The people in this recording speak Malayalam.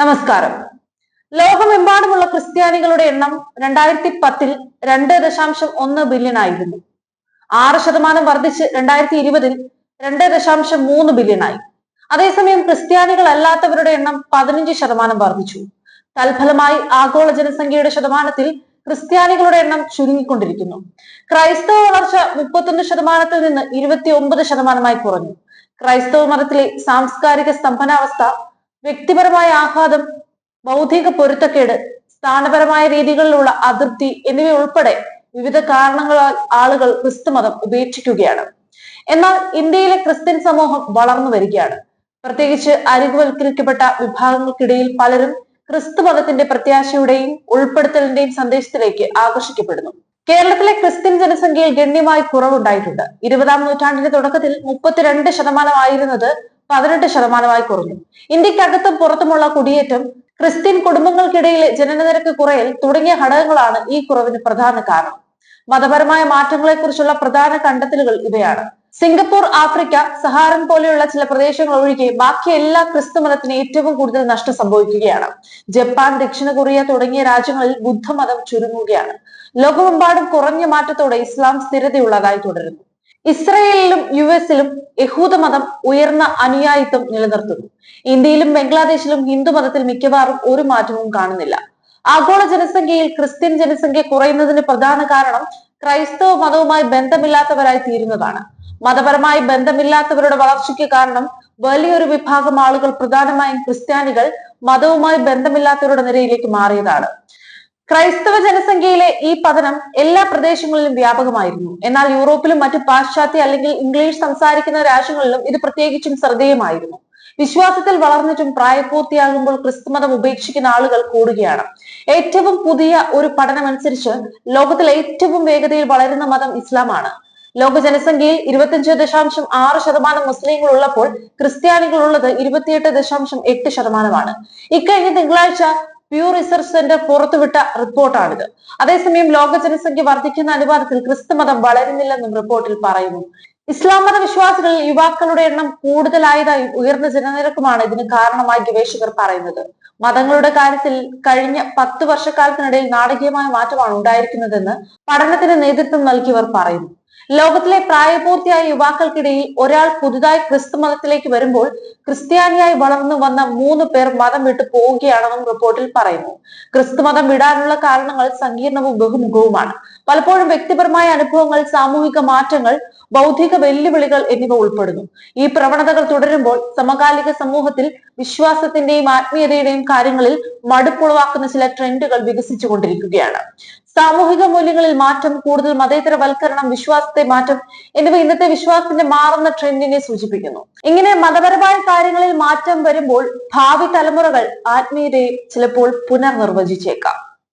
നമസ്കാരം. ലോകമെമ്പാടുമുള്ള ക്രിസ്ത്യാനികളുടെ എണ്ണം രണ്ടായിരത്തി പത്തിൽ രണ്ട് ദശാംശം ഒന്ന് ബില്യൺ ആയിരുന്നു. ആറ് ശതമാനം വർദ്ധിച്ച് രണ്ടായിരത്തി ഇരുപതിൽ രണ്ട് ദശാംശം മൂന്ന് ബില്യൺ ആയി. അതേസമയം ക്രിസ്ത്യാനികൾ അല്ലാത്തവരുടെ എണ്ണം പതിനഞ്ച് ശതമാനം വർദ്ധിച്ചു. തൽഫലമായി ആഗോള ജനസംഖ്യയുടെ ശതമാനത്തിൽ ക്രിസ്ത്യാനികളുടെ എണ്ണം ചുരുങ്ങിക്കൊണ്ടിരിക്കുന്നു. ക്രൈസ്തവ വളർച്ച മുപ്പത്തൊന്ന് ശതമാനത്തിൽ നിന്ന് ഇരുപത്തി ഒമ്പത് ശതമാനമായി കുറഞ്ഞു. ക്രൈസ്തവ മതത്തിലെ സാംസ്കാരിക സ്തംഭനാവസ്ഥ വ്യക്തിപരമായ ആഘാതം ബൗദ്ധിക പൊരുത്തക്കേട് സ്ഥാനപരമായ രീതികളിലുള്ള അതൃപ്തി എന്നിവ ഉൾപ്പെടെ വിവിധ കാരണങ്ങളാൽ ആളുകൾ ക്രിസ്തുമതം ഉപേക്ഷിക്കുകയാണ്. എന്നാൽ ഇന്ത്യയിലെ ക്രിസ്ത്യൻ സമൂഹം വളർന്നു വരികയാണ്. പ്രത്യേകിച്ച് അരികുവൽക്കരിക്കപ്പെട്ട വിഭാഗങ്ങൾക്കിടയിൽ പലരും ക്രിസ്തുമതത്തിന്റെ പ്രത്യാശയുടെയും ഉൾപ്പെടുത്തലിന്റെയും സന്ദേശത്തിലേക്ക് ആകർഷിക്കപ്പെടുന്നു. കേരളത്തിലെ ക്രിസ്ത്യൻ ജനസംഖ്യയിൽ ഗണ്യമായി കുറവുണ്ടായിട്ടുണ്ട്. ഇരുപതാം നൂറ്റാണ്ടിന്റെ തുടക്കത്തിൽ മുപ്പത്തിരണ്ട് ശതമാനമായിരുന്നത് പതിനെട്ട് ശതമാനമായി കുറഞ്ഞു. ഇന്ത്യക്കകത്തും പുറത്തുമുള്ള കുടിയേറ്റം ക്രിസ്ത്യൻ കുടുംബങ്ങൾക്കിടയിലെ ജനനനിരക്ക് കുറയൽ തുടങ്ങിയ ഘടകങ്ങളാണ് ഈ കുറവിന് പ്രധാന കാരണം. മതപരമായ മാറ്റങ്ങളെക്കുറിച്ചുള്ള പ്രധാന കണ്ടെത്തലുകൾ ഇവയാണ്. സിംഗപ്പൂർ ആഫ്രിക്ക സഹാറൻ പോലെയുള്ള ചില പ്രദേശങ്ങൾ ഒഴികെ ബാക്കി എല്ലാ ക്രിസ്തു മതത്തിന് ഏറ്റവും കൂടുതൽ നഷ്ടം സംഭവിക്കുകയാണ്. ജപ്പാൻ ദക്ഷിണ കൊറിയ തുടങ്ങിയ രാജ്യങ്ങളിൽ ബുദ്ധമതം ചുരുങ്ങുകയാണ്. ലോകമെമ്പാടും കുറഞ്ഞ മാറ്റത്തോടെ ഇസ്ലാം സ്ഥിരതയുള്ളതായി തുടരുന്നു. ഇസ്രയേലിലും യു എസിലും യഹൂദമതം ഉയർന്ന അനുയായിത്വം നിലനിർത്തുന്നു. ഇന്ത്യയിലും ബംഗ്ലാദേശിലും ഹിന്ദു മതത്തിൽ മിക്കവാറും ഒരു മാറ്റവും കാണുന്നില്ല. ആഗോള ജനസംഖ്യയിൽ ക്രിസ്ത്യൻ ജനസംഖ്യ കുറയുന്നതിന് പ്രധാന കാരണം ക്രൈസ്തവ മതവുമായി ബന്ധമില്ലാത്തവരായി തീരുന്നതാണ്. മതപരമായി ബന്ധമില്ലാത്തവരുടെ വളർച്ചയ്ക്ക് കാരണം വലിയൊരു വിഭാഗം ആളുകൾ പ്രധാനമായും ക്രിസ്ത്യാനികൾ മതവുമായി ബന്ധമില്ലാത്തവരുടെ നിരയിലേക്ക് മാറിയതാണ്. ക്രൈസ്തവ ജനസംഖ്യയിലെ ഈ പതനം എല്ലാ പ്രദേശങ്ങളിലും വ്യാപകമായിരുന്നു. എന്നാൽ യൂറോപ്പിലും മറ്റു പാശ്ചാത്യ അല്ലെങ്കിൽ ഇംഗ്ലീഷ് സംസാരിക്കുന്ന രാജ്യങ്ങളിലും ഇത് പ്രത്യേകിച്ചും ശ്രദ്ധേയമായിരുന്നു. വിശ്വാസത്തിൽ വളർന്നിട്ടും പ്രായപൂർത്തിയാകുമ്പോൾ ക്രിസ്തുമതം ഉപേക്ഷിക്കുന്ന ആളുകൾ കൂടുകയാണ്. ഏറ്റവും പുതിയ ഒരു പഠനമനുസരിച്ച് ലോകത്തിൽ ഏറ്റവും വേഗതയിൽ വളരുന്ന മതം ഇസ്ലാമാണ്. ലോക ജനസംഖ്യയിൽ ഇരുപത്തിയഞ്ച് ദശാംശം ആറ് ശതമാനം മുസ്ലിങ്ങൾ ഉള്ളപ്പോൾ ക്രിസ്ത്യാനികൾ ഉള്ളത് ഇരുപത്തിയെട്ട് ദശാംശം എട്ട് ശതമാനമാണ്. ഇക്കഴിഞ്ഞ തിങ്കളാഴ്ച പ്യൂ റിസർച്ച് സെന്റർ പുറത്തുവിട്ട റിപ്പോർട്ടാണിത്. അതേസമയം ലോക ജനസംഖ്യ വർദ്ധിക്കുന്ന അനുപാതത്തിൽ ക്രിസ്തുമതം വളരുന്നില്ലെന്നും റിപ്പോർട്ടിൽ പറയുന്നു. ഇസ്ലാം മത വിശ്വാസികളിൽ യുവാക്കളുടെ എണ്ണം കൂടുതലായതായും ഉയർന്ന ജനനിരക്കുമാണ് ഇതിന് കാരണമായി ഗവേഷകർ പറയുന്നത്. മതങ്ങളുടെ കാര്യത്തിൽ കഴിഞ്ഞ പത്ത് വർഷക്കാലത്തിനിടയിൽ നാടകീയമായ മാറ്റമാണ് ഉണ്ടായിരിക്കുന്നതെന്ന് പഠനത്തിന് നേതൃത്വം നൽകിയവർ പറയുന്നു. ലോകത്തിലെ പ്രായപൂർത്തിയായ യുവാക്കൾക്കിടയിൽ ഒരാൾ പുതുതായി ക്രിസ്തു മതത്തിലേക്ക് വരുമ്പോൾ ക്രിസ്ത്യാനിയായി വളർന്നു വന്ന മൂന്ന് പേർ മതം വിട്ടു പോവുകയാണെന്നും റിപ്പോർട്ടിൽ പറയുന്നു. ക്രിസ്തു മതം വിടാനുള്ള കാരണങ്ങൾ സങ്കീർണവും ബഹുമുഖവുമാണ്. പലപ്പോഴും വ്യക്തിപരമായ അനുഭവങ്ങൾ സാമൂഹിക മാറ്റങ്ങൾ ബൗദ്ധിക വെല്ലുവിളികൾ എന്നിവ ഉൾപ്പെടുന്നു. ഈ പ്രവണതകൾ തുടരുമ്പോൾ സമകാലിക സമൂഹത്തിൽ വിശ്വാസത്തിന്റെയും ആത്മീയതയുടെയും കാര്യങ്ങളിൽ മടുപ്പുളവാക്കുന്ന ചില ട്രെൻഡുകൾ വികസിച്ചു കൊണ്ടിരിക്കുകയാണ് സാമൂഹിക മൂല്യങ്ങളിൽ മാറ്റം കൂടുതൽ മതേതരവൽക്കരണം വിശ്വാസത്തെ മാറ്റം എന്നിവ ഇന്നത്തെ വിശ്വാസത്തിന്റെ മാറുന്ന ട്രെൻഡിനെ സൂചിപ്പിക്കുന്നു. ഇങ്ങനെ മതപരമായ കാര്യങ്ങളിൽ മാറ്റം വരുമ്പോൾ ഭാവി തലമുറകൾ ആത്മീയതയെ ചിലപ്പോൾ പുനർനിർവചിച്ചേക്കാം.